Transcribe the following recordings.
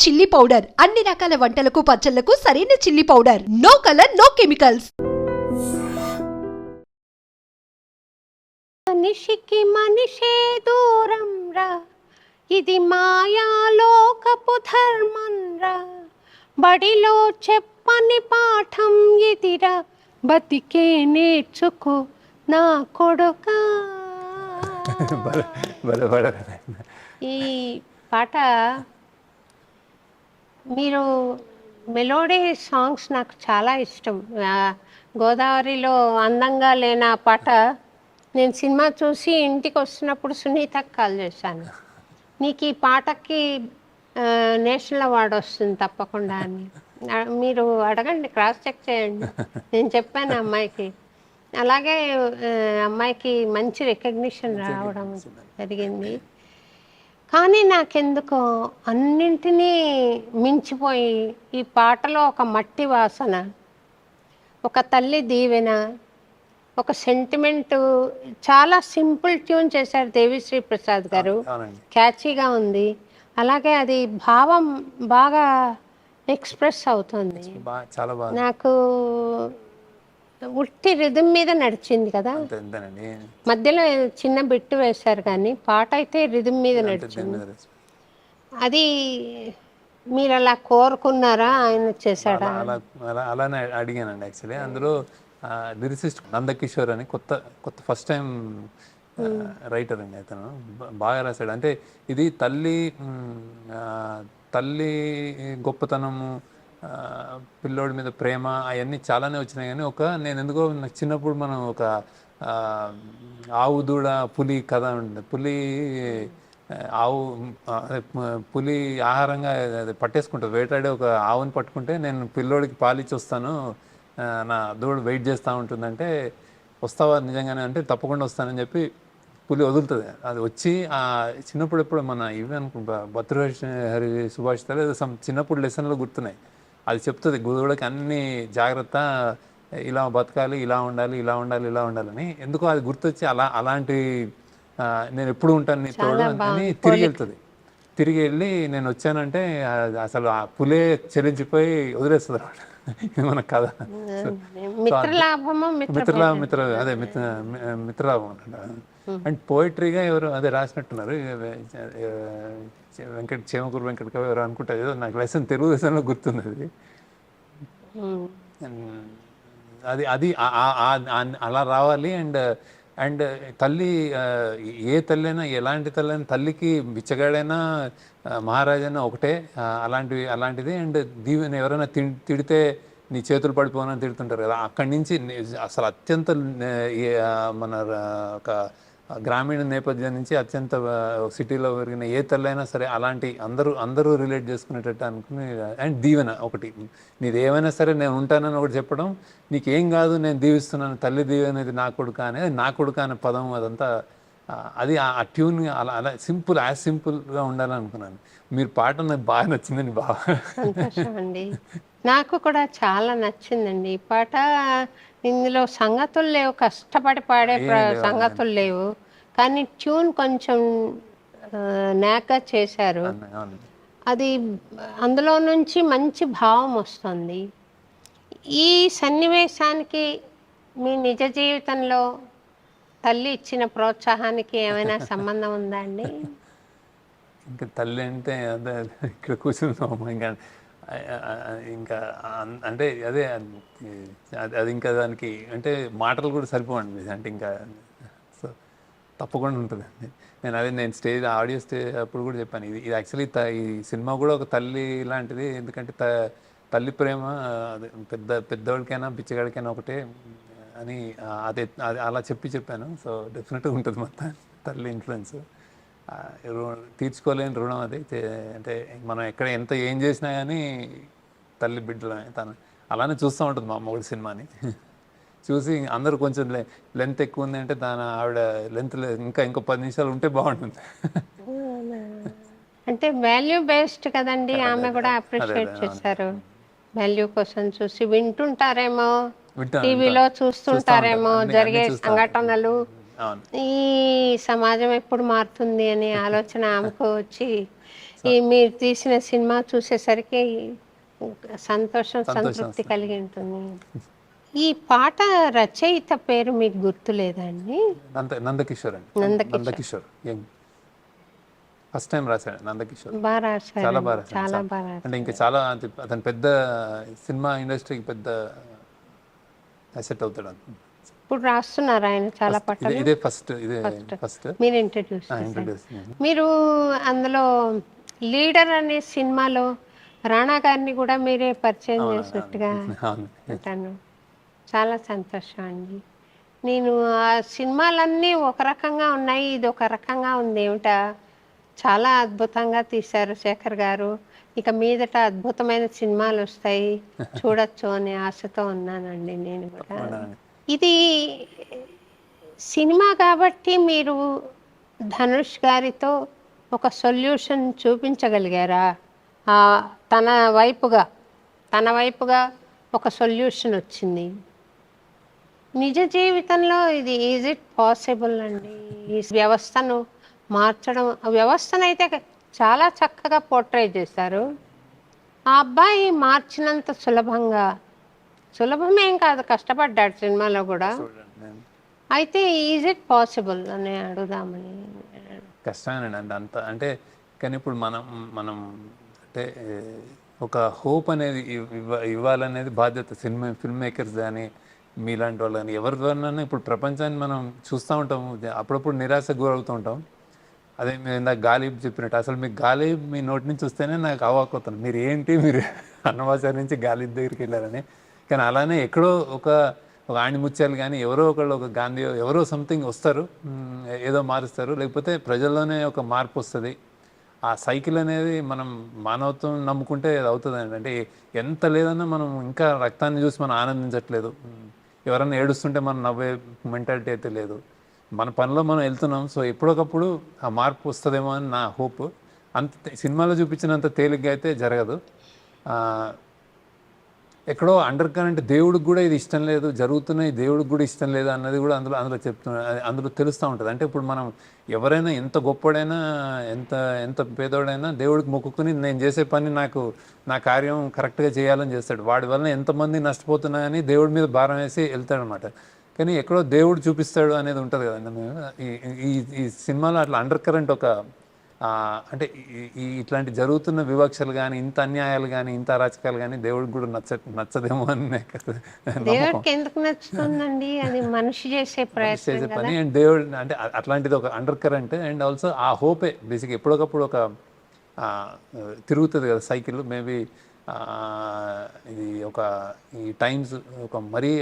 Chilli powder. అన్ని రకాల వంటలకు పచ్చళ్ళకు సరైన chilli powder. No colour no chemicals. మనిషికి మనిషే దూరం రా. ఇది మాయాలోకపు ధర్మం రా. బడిలో చెప్పని పాఠం ఇదిరా. బతికే నేర్చుకో నా కొడుకా. ఈ పాట మీరు మెలోడీ సాంగ్స్ నాకు చాలా ఇష్టం. గోదావరిలో అందంగా లేని ఆ పాట నేను సినిమా చూసి ఇంటికి వస్తున్నప్పుడు సునీతకు కాల్ చేశాను. నీకు ఈ పాటకి నేషనల్ అవార్డు వస్తుంది తప్పకుండా అని. మీరు అడగండి క్రాస్ చెక్ చేయండి. నేను చెప్పాను అమ్మాయికి. అలాగే అమ్మాయికి మంచి రికగ్నిషన్ రావడం జరిగింది. కానీ నాకెందుకో అన్నింటినీ మించిపోయి ఈ పాటలో ఒక మట్టి వాసన ఒక తల్లి దీవెన ఒక సెంటిమెంట్ చాలా సింపుల్ ట్యూన్ చేశారు దేవిశ్రీ ప్రసాద్ గారు. క్యాచీగా ఉంది. అలాగే అది భావం బాగా ఎక్స్ప్రెస్ అవుతుంది. నాకు ఉట్టి రిధం మీద నడిచింది కదా. అంతేనండి. మధ్యలో చిన్న బిట్టు వేశారు కానీ పాట అయితే రిధం మీద నడిచింది. అది మీరు అలా కోరుకున్నారా? ఆయన చేశాడా? అలా అలా అలానే అడిగానండి యాక్చువల్లీ. అందులో లిరిసిస్ట్ నందకిషోర్ అని కొత్త కొత్త ఫస్ట్ టైం రైటర్ అండి అతను. బాగా రాశాడు. అంటే ఇది తల్లి తల్లి గొప్పతనము పిల్లోడి మీద ప్రేమ అవన్నీ చాలానే వచ్చినాయి కానీ ఒక నేను ఎందుకో నాకు చిన్నప్పుడు మనం ఒక ఆవు దూడ పులి కథ ఉంటుంది. పులి ఆవు పులి ఆహారంగా పట్టేసుకుంటుంది. వేటాడే ఒక ఆవుని పట్టుకుంటే నేను పిల్లోడికి పాలిచ్చి వస్తాను నా దూడ వెయిట్ చేస్తూ ఉంటుందంటే వస్తావా నిజంగానే అంటే తప్పకుండా వస్తానని చెప్పి పులి వదులుతుంది. అది వచ్చి ఆ చిన్నప్పుడు ఎప్పుడు మన ఇవి అనుకుంటా భద్రహరి హరి సుభాషితాలు సమ్ చిన్నప్పుడు లెసన్లో గుర్తున్నాయి. అది చెప్తుంది. దూడకి అన్ని జాగ్రత్త ఇలా బతకాలి ఇలా ఉండాలి ఇలా ఉండాలి ఇలా ఉండాలని ఎందుకో అది గుర్తొచ్చి అలా అలాంటి నేను ఎప్పుడు ఉంటాను నీ తోడు అని తిరిగి వెళ్తుంది. తిరిగి వెళ్ళి నేను వచ్చానంటే అసలు ఆ పులే చెలించిపోయి వదిలేస్తుంది అనమాట. ఇది మన కథ. మిత్రలా మిత్ర అదే మిత్ర మిత్రలాభం అండ్ పోయిటరీగా ఎవరు అదే రాసినట్టున్నారు. వెంకట చేమకూరు వెంకట కవి ఎవరు అనుకుంటారు ఏదో నాకు లెసన్ తెలుగు లెసన్లో గుర్తుంది అది ఉమ్. And అది అది అలా రావాలి అండ్ అండ్ తల్లి ఏ తల్లి అయినా ఎలాంటి తల్లి అయినా తల్లికి బిచ్చగాడైనా మహారాజైనా ఒకటే అలాంటివి అలాంటిది అండ్ దీవెన ఎవరైనా తిడితే నీ చేతులు పడిపోనని తిడుతుంటారు కదా అక్కడి నుంచి అసలు అత్యంత మన ఒక గ్రామీణ నేపథ్యం నుంచి అత్యంత సిటీలో పెరిగిన ఏ తల్లైనా సరే అలాంటి అందరూ అందరూ రిలేట్ చేసుకునేటట్టు అనుకుని అండ్ దీవెన ఒకటి. నీది ఏమైనా సరే నేను ఉంటానని ఒకటి చెప్పడం నీకేం కాదు నేను దీవిస్తున్నాను తల్లి దీవెన అనేది నా కొడుక అనేది నా కొడుక అనే పదం అదంతా అది ఆ ట్యూన్ అలా అలా సింపుల్ యాజ్ సింపుల్గా ఉండాలనుకున్నాను. మీరు పాట నాకు బాగా నచ్చిందని బాగా సంతోషం అండి నాకు కూడా చాలా నచ్చిందండి. ఈ పాట ఇందులో సంగతులు లేవు కష్టపడి పాడే సంగతులు లేవు. కానీ ట్యూన్ కొంచెం నాగ్గా చేశారు. అది అందులో నుంచి మంచి భావం వస్తుంది. ఈ సన్నివేశానికి మీ నిజ జీవితంలో తల్లి ఇచ్చిన ప్రోత్సాహానికి ఏమైనా సంబంధం ఉందా అండి? ఇంకా తల్లి అంటే అదే ఇక్కడ కూర్చున్నాం ఇంకా ఇంకా అంటే అదే అది ఇంకా దానికి అంటే మాటలు కూడా సరిపోవండి. అంటే ఇంకా సో తప్పకుండా ఉంటుందండి. నేను అదే నేను స్టేజ్ ఆడియో స్టేజ్ అప్పుడు కూడా చెప్పాను. ఇది ఇది యాక్చువల్లీ ఈ సినిమా కూడా ఒక తల్లి లాంటిది. ఎందుకంటే తల్లి ప్రేమ అదే పెద్ద పెద్దవాడికైనా పిచ్చగాడికైనా ఒకటే. అని అదే అది అలా చెప్పి చెప్పాను. సో డెఫినెట్గా ఉంటుంది మొత్తం తల్లి ఇన్ఫ్లుయెన్స్ తీర్చుకోలేని రుణం అది. అంటే మనం ఎక్కడ ఎంత ఏం చేసినా కానీ తల్లి బిడ్డలు తను అలానే చూస్తూ ఉంటుంది మా అమ్మ కూడా సినిమాని. చూసి అందరూ కొంచెం లెంత్ ఎక్కువ ఉంది అంటే దాని ఆవిడ లెంత్ ఇంకా ఇంకో పది నిమిషాలు ఉంటే బాగుంటుంది. అంటే వాల్యూ బేస్డ్ కదండి ఆమె కూడా అప్రిషియేట్ చేశారు. వాల్యూ కోసం చూసి వింటుంటారేమో. వింటా- టీవీలో. చూస్తుంటారేమో జరిగే. సంఘటనలు. ఈ సమాజం ఎప్పుడు మారుతుంది అనే ఆలోచన ఆమెకు వచ్చి ఈ మీరు తీసిన సినిమా చూసేసరికి సంతోషం సంతృప్తి కలిగి ఉంటుంది. ఈ పాట రచయిత పేరు మీకు గుర్తులేదండి నంద నందకిషోర్ అండి. నందకిషోర్. ఫస్ట్ టైం రాశాడు నందకిషోర్. చాలా బాగా రాశాడు. అంటే ఇంకా చాలా అతను పెద్ద సినిమా ఇండస్ట్రీకి పెద్ద అసెట్ అవుతాడు. ఇప్పుడు రాస్తున్నారు ఆయన చాలా పాటలు. ఇదే ఫస్ట్ ఇదే ఫస్ట్. మీరు ఇంట్రడ్యూస్ మీరు అందులో లీడర్ అనే సినిమాలో రాణా గారిని కూడా మీరే పరిచయం చేసినట్టుగా అంటాను చాలా సంతోషం అండి. నేను ఆ సినిమాలన్నీ ఒక రకంగా ఉన్నాయి ఇది ఒక రకంగా ఉంది ఏమిటా? చాలా అద్భుతంగా తీశారు శేఖర్ గారు. ఇక మీదట అద్భుతమైన సినిమాలు వస్తాయి. చూడొచ్చు అనే ఆశతో ఉన్నానండి నేను కూడా. ఇది సినిమా కాబట్టి మీరు ధనుష్ గారితో ఒక సొల్యూషన్ చూపించగలిగారా? తన వైపుగా తన వైపుగా ఒక సొల్యూషన్ వచ్చింది. నిజ జీవితంలో ఇది ఈజ్ ఇట్ పాసిబుల్ అండి? ఈ వ్యవస్థను మార్చడం ఆ వ్యవస్థను అయితే చాలా చక్కగా పోర్ట్రే చేశారు. ఆ అబ్బాయి మార్చినంత సులభంగా సులభమేం కాదు కష్టపడ్డాడు సినిమాలో కూడా. అయితే ఈజ్ ఇట్ పాసిబుల్ అని అడుగుదామని. కష్టమేనండి అంత అంత అంటే కానీ ఇప్పుడు మనం మనం అంటే ఒక హోప్ అనేది ఇవ్- ఇవ్వ ఇవ్వాలనేది బాధ్యత సినిమా ఫిల్మ్ మేకర్స్ కానీ మీలాంటి వాళ్ళు కానీ ఎవరి ద్వారా ఇప్పుడు ప్రపంచాన్ని మనం చూస్తూ ఉంటాం అప్పుడప్పుడు నిరాశకు గురవుతూ ఉంటాం. అదే మీరు ఇందాక గాలిబ్ చెప్పినట్టు. అసలు మీకు గాలిబ్ మీ నోటి నుంచి వస్తేనే నాకు అవాక్కుతాను మీరు ఏంటి? మీరు అన్నవాసారి నుంచి గాలిబ్ దగ్గరికి వెళ్ళారని. కానీ అలానే ఎక్కడో ఒక ఒక ఆణిముత్యాలు కానీ ఎవరో ఒకళ్ళు ఒక గాంధీ ఎవరో సంథింగ్ వస్తారు. ఏదో మారుస్తారు. లేకపోతే ప్రజల్లోనే ఒక మార్పు వస్తుంది. ఆ సైకిల్ అనేది మనం మానవత్వం నమ్ముకుంటే అది అవుతుంది అంటే ఎంత లేదన్నా మనం ఇంకా రక్తాన్ని చూసి మనం ఆనందించట్లేదు. ఎవరైనా ఏడుస్తుంటే మనం నవ్వే మెంటాలిటీ అయితే లేదు. మన పనిలో మనం వెళ్తున్నాం. సో ఎప్పుడొకప్పుడు ఆ మార్పు వస్తుందేమో అని నా హోప్. అంత సినిమాలో చూపించినంత తేలిగ్గా అయితే జరగదు. ఎక్కడో అండర్ కరెంట్ దేవుడికి కూడా ఇది ఇష్టం లేదు జరుగుతున్నాయి దేవుడికి కూడా ఇష్టం లేదు అన్నది కూడా అందులో అందులో చెప్తున్నా అందులో తెలుస్తూ ఉంటుంది. అంటే ఇప్పుడు మనం ఎవరైనా ఎంత గొప్పడైనా ఎంత ఎంత పేదోడైనా దేవుడికి మొక్కుకుని నేను చేసే పని నాకు నా కార్యం కరెక్ట్గా చేయాలని చేస్తాడు. వాడి వల్ల ఎంతమంది నష్టపోతున్నా కానీ దేవుడి మీద భారం వేసి వెళ్తాడనమాట కానీ ఎక్కడో దేవుడు చూపిస్తాడు అనేది ఉంటుంది కదండి ఈ- ఈ సినిమాలో అట్లా అండర్ కరెంట్ ఒక అంటే ఈ- ఇట్లాంటి జరుగుతున్న వివక్షలు కానీ ఇంత అన్యాయాలు కానీ ఇంత అరాచకాలు కానీ దేవుడికి కూడా నచ్చ నచ్చదేమో అని దేవుడికి ఎందుకు నచ్చుతుందండి? అది మనిషి చేసే ప్రయత్నం చేసే పని అండ్ దేవుడు అంటే అట్లాంటిది ఒక అండర్ కరెంట్ అండ్ ఆల్సో ఆ హోపే బేసిక్ ఎప్పటికప్పుడు ఒక తిరుగుతుంది కదా సైకిల్. మేబీ ఇది ఒక ఈ టైమ్స్ ఒక మరీ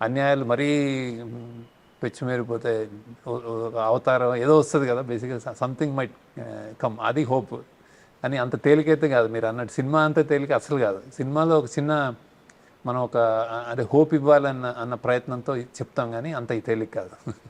అన్యాయాలు మరీ మ్, పెచ్చిమేరిపోతే అవతారం ఏదో వస్తుంది కదా బేసిక్గా సంథింగ్ మైట్ కమ్ అది హోప్ అని అంత తేలికైతే కాదు. మీరు అన్నట్టు సినిమా అంత తేలిక అసలు కాదు. సినిమాలో ఒక చిన్న మనం ఒక అదే హోప్ ఇవ్వాలన్న అన్న ప్రయత్నంతో చెప్తాం కానీ అంత తేలిక కాదు.